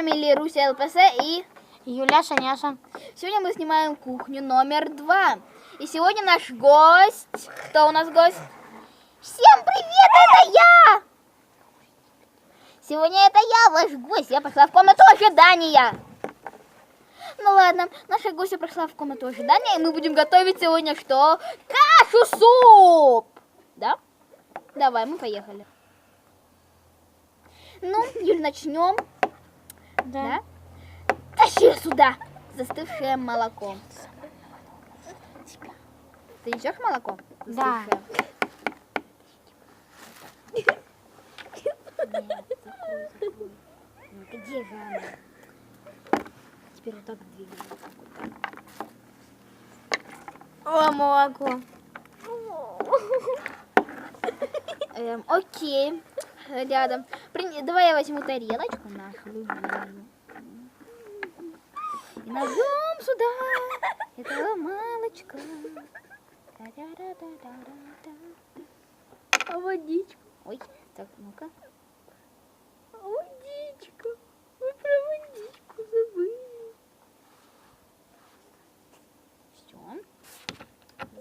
фамилии Руся ЛПС и Юляша, Няша. сегодня мы снимаем кухню номер два. И сегодня наш гость... Кто у нас гость? Всем привет, это я! Сегодня это я, ваш гость. Я пошла в комнату ожидания. Ну ладно, наша гостья прошла в комнату ожидания, и мы будем готовить сегодня что? Кашу-суп! Да? Давай, мы поехали. Ну, Юль, начнем. Да? Тащи сюда застывшее молоко. Ты несешь молоко? Да. Где же оно? Теперь вот так двигаем. О, молоко. Эм, окей. Рядом. Прин- Давай я возьму тарелочку нашу любимую. Нальем сюда молочка. Та-ра-ра-та-ра-ра-та. А водичку? Ой, так, ну-ка. А водичку? Мы про водичку забыли. Все.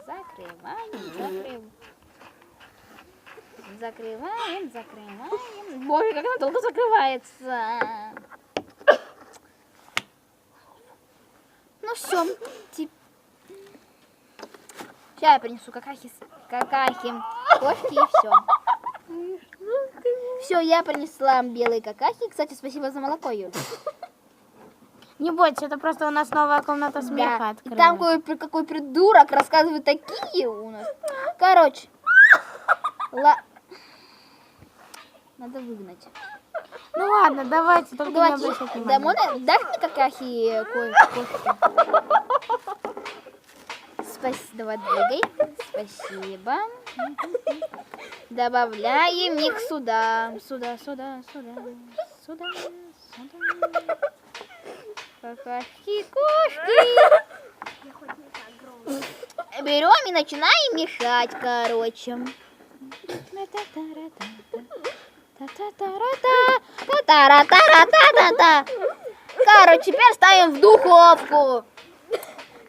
Закрываем, закрываем. Закрываем, закрываем. Боже, как она долго закрывается. Ну все, Сейчас я принесу какахи, какахи, кошки и все. Все, я принесла белые какахи. Кстати, спасибо за молоко, Юль. Не бойтесь, это просто у нас новая комната смеха Да. И открылась. там какой, какой придурок рассказывает такие у нас. Короче. Ла... Надо выгнать. Ну ладно, давайте, только не Давайте. обращайте Да, внимания. можно? Дашь мне какахи ко- кошки? Спасибо. Давай, двигай. Спасибо. Добавляем их сюда. Сюда, сюда, сюда. Сюда, сюда. Какахи, кошки. Берем и начинаем мешать, короче. Та-та-та-ра-та. Короче, теперь ставим в духовку.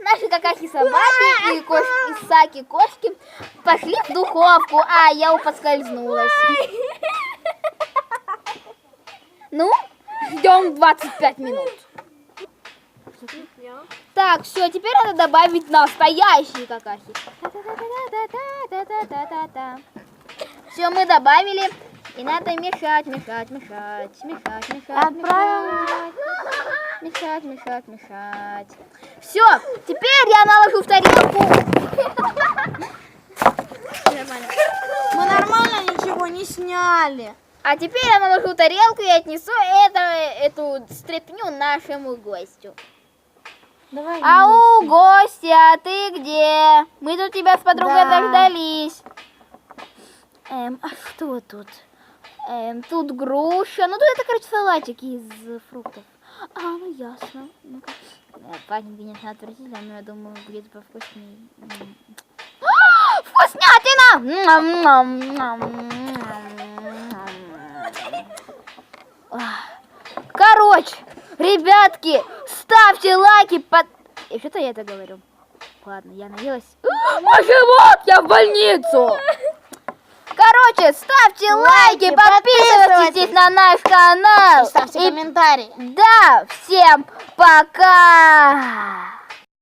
Наши какахи собаки и, кош... и саки кошки пошли в духовку. А, я поскользнулась. Ну, ждем 25 минут. Так, все, теперь надо добавить настоящие какахи. Все, мы добавили. И надо мешать, мешать, мешать, мешать, мешать. Отправим. Мешать, мешать, мешать. Все, теперь я наложу в тарелку. Мы нормально ничего не сняли. А теперь я наложу тарелку и отнесу это, эту стряпню нашему гостю. Давай. Ау, гостя, ты где? Мы тут тебя с подругой Да. дождались. Эм, а что тут? Эм, тут груша. Ну, тут это, короче, салатик из фруктов. А, ну ясно. Э, Пахнет, конечно, отвратительно, но я думаю, будет повкуснее. А, Вкуснятина! Короче, ребятки, ставьте лайки под... И что-то я это говорю. Ладно, я наелась. А, живот, я в больницу! Короче, ставьте лайки, подписывайтесь на наш канал. Ставьте И комментарии. да, всем пока!